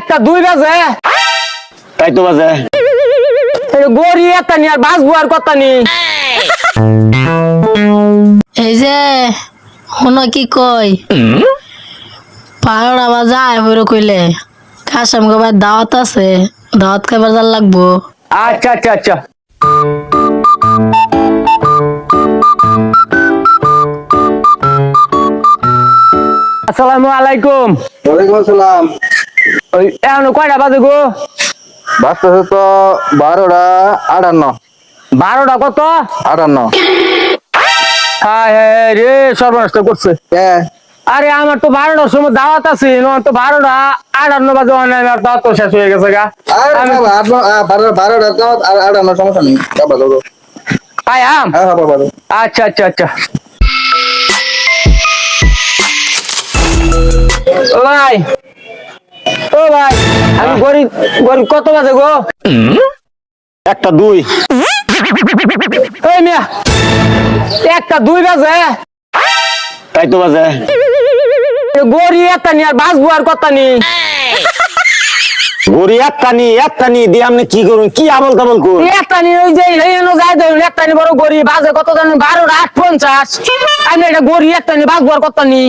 একটা দুই বাজে। তাই তো বাজে। গড়ি একটা নি আর বাঁচবো আর কথা নি এই যে শুনো কি কই? পাহাড় আবার যায় হইরো কইলে। কাশাম গোবার দাওয়াত আছে। দাওয়াত খাবার যার লাগবো। আচ্ছা আচ্ছা আচ্ছা। আসসালামু আলাইকুম। ওয়ালাইকুম আসসালাম। ওই এখন কয়টা বাজে গো? বাজতেছে তো বারোটা আটান্ন। বারোটা কত? আটান্ন। হায় হায় রে সর্বনষ্ট করছে। কে আরে আমার তো বারোটার সময় দাওয়াত আছে তো বারোটা আটান্ন বাজে অনলাইন আর দাওয়াত তো শেষ হয়ে গেছে গা। আমি বারোটা তো আর- আটান্ন সমস্যা নেই। বাবা। আয়াম হ্যাঁ হ্যাঁ আচ্ছা আচ্ছা আচ্ছা। ভাই ও ভাই আমি গরিব গরিব কত বাজে গো? একটা দুই। ওই মিয়া একটা দুই বাজে। তাই তো বাজে। গড়ি একটা নি আর বাঁচবো আর কথা নি? গড়ি একটা নি একটা নি দিয়ে আপনি কি করুন? কি আবল তাবল করুন একটা নি ওই যে হেনো যাই ধরুন একটা নি বড় গড়ি বাজে কত জানেন বারোটা আট পঞ্চাশ। আমি এটা গড়ি একটা নি বাঁচবো আর কথা নি?